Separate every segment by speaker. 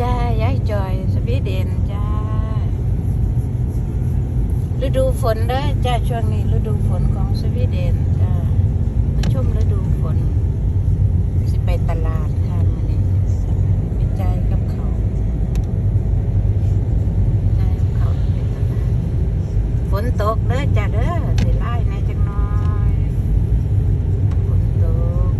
Speaker 1: จ้ายายจอยสวีเดนจ้าฤดูฝนเด้อจ้าช่วงนี้ฤดูฝนของสวีเดนจ้ามาชมฤดูฝน สิไปตลาดค่ะมื้อนี้ไปจ่ายกับเขาวจ่ายกับเขาไปตลาดฝนตกเด้อจ้าเด้อสิไล่ในจังน้อยฝนตก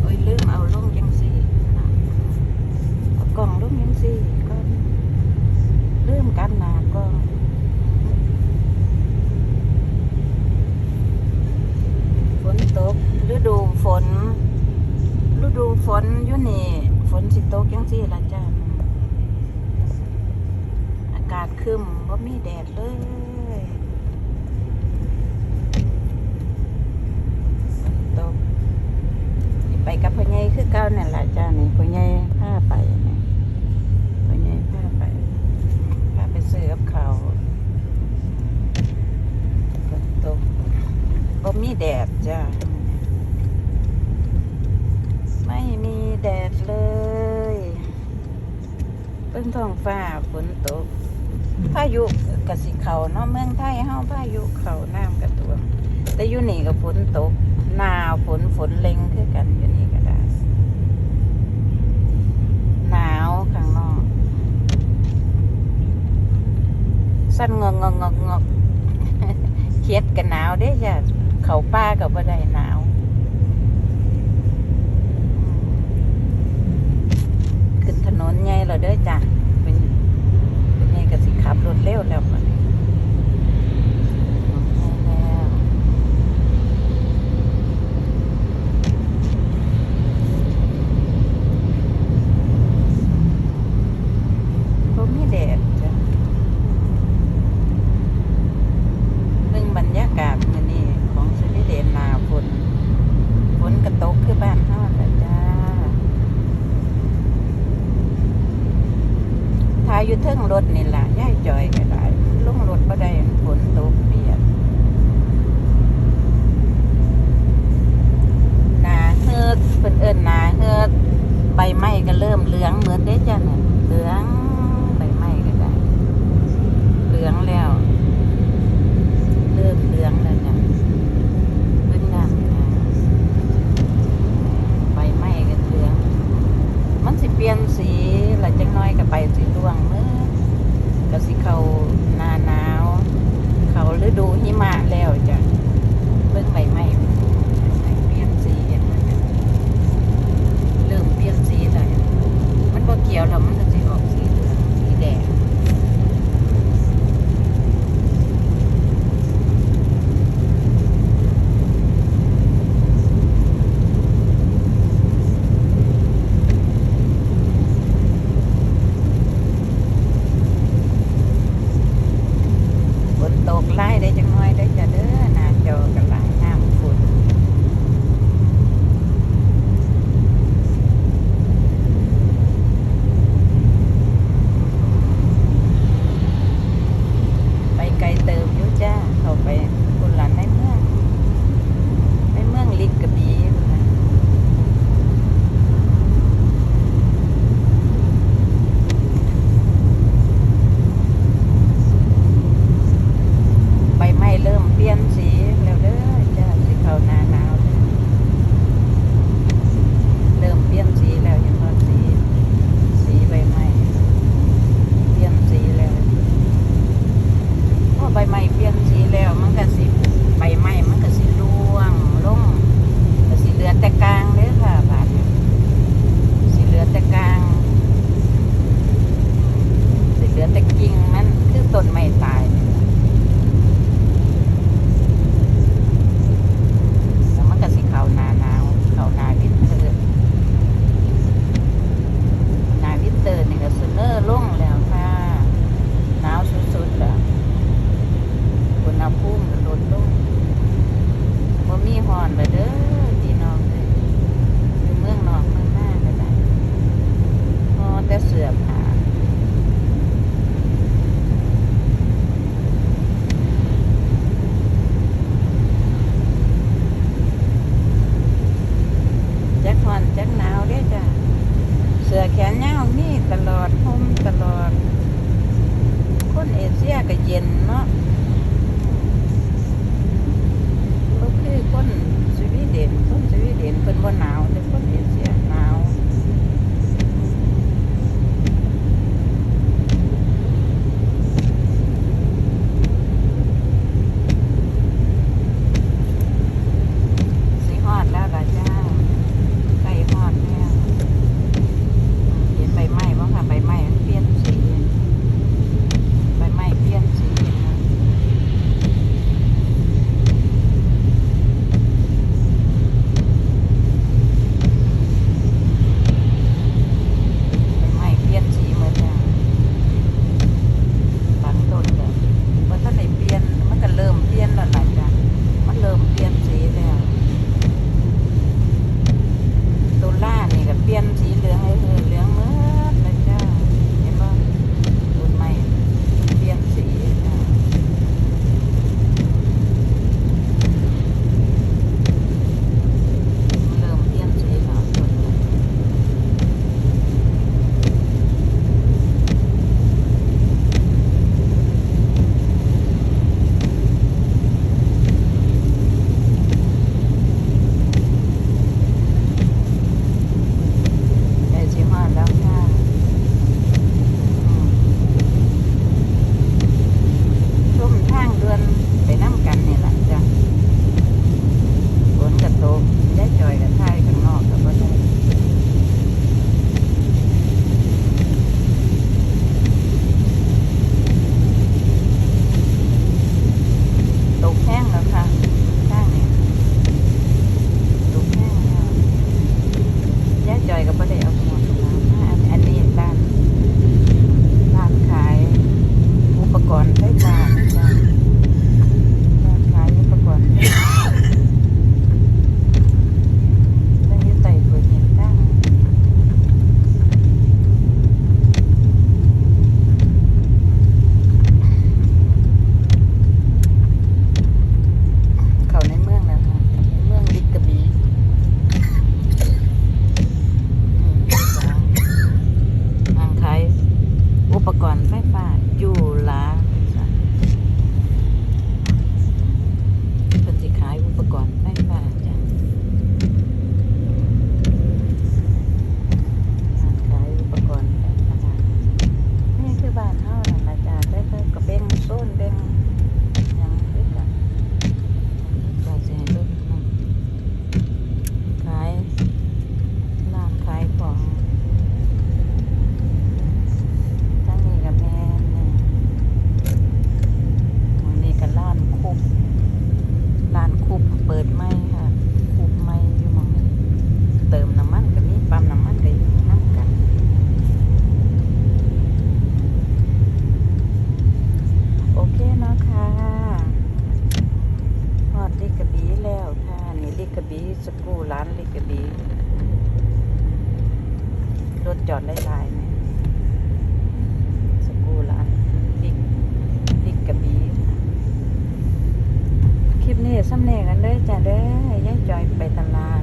Speaker 1: โอ้ยลืมเอาลงยังสี่นะเอากล่องลงยังสี่ก็ลืมกันหนากล่องฝนตกฤดูฝนฤดู ฝนอยู่นี่ฝนสิตกยังสี่ละจ้าอากาศคึมว่ามีแดดเลยตกไปกับพ่อใหญ่คือเก่าเนั่นแหละจ้านี่พ่อใหญ่พาไปนี่พ่อใหญ่พาไปพาไปซื้อกับเขาฝนตกบ่มีแดดจ้าไม่มีแดดเลย เพิ่งท้องฟ้าฝนตกพายุกสิเขาเนาะเมืองไทยเฮาพายุเขาน้ำกระตัวงแต่อยู่นี่ก็ฝนตกหนาวฝนฝนเล็งคือกันอยู่นี่ก็ได้หนาวข้างนอก สั้นงงงงงงงเขียดกันหนาวเด้จ้ะเขาป้ากับบ่ได้หนาวขึ้ นถนนใหญ่แล้วเด้อจ้ะเป็นเป็นไงก็สิขับรถเร็วแล้วมันแล้ว บ่มีแดดจ้ะเบิ่งบรรยากาศมื้อนี้ของสวีเดนหนาฝนฝนกระตกคือบ้านเฮาแหละจ้าถ้า อยู่เทิงรถนี่ล่ะย่ายจอยก็ได้ลงรถบ่ได้ฝนตกเปียกหนาเฮือดเพิ่นเอิ้นหนาเฮือดใบไม้ก็เริ่มเหลืองเหมือนเด้จ้ะเนี่ยเหลืองใบไม้ก็ได้ เหลืองแล้ว เริ่มเหลืองแล้วจ้ะเบิ่งน้ำอ่าใบไม้ก็เหลือง มันสิเปลี่ยนสีแล้วจังน้อยก็ไปสีร่วง ก็สิเขาหน้าหนาว เขาฤดูหิมะแล้วจ้ะเบิ่งใบไม้ใบไม้เปลี่ยนสีเห็นไหมจ้ะ เริ่มเปลี่ยนสีเลยมันก็เขียวแล้วมันก็จะออกสีเหลืองสีแดงฝนตกไล่ได้จังน้อยได้จะเด้อหน้าจอกันไล่น้ำฝน ไปไกลเติมอยู่จ้า เข้าไปคุณหลานในเมือง ในเมืองลิกกระบี่พุ่นน่ะใบไม้เริ่มเปลี่ยนสีแล้วเด้อจ้าสิเข้าหน้าหนาวแล้วเริ่มเปลี่ยนสีแล้วเห็นบ่สี สีใบไม้เปลี่ยนสีแล้ว พอใบ ไม้เปลี่ยนสีแล้วมันก็สิใบไม้มัน สกรูร้านล็กกะบีรถจอดหลายๆเนี่ยสกรูร้านบิ๊กบิ๊กกะบีคลิปนี้สำเนียกันเด้จ้ะเด้อยายจอยไปตลาด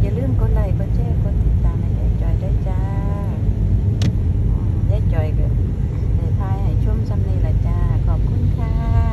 Speaker 1: อย่าลืมกดไลค์กดแชร์กดติดตามให้ยายจอยได้จ้าอืมยายจอยก็ได้ทายให้ชมสำเนียงละจ้าขอบคุณค่ะ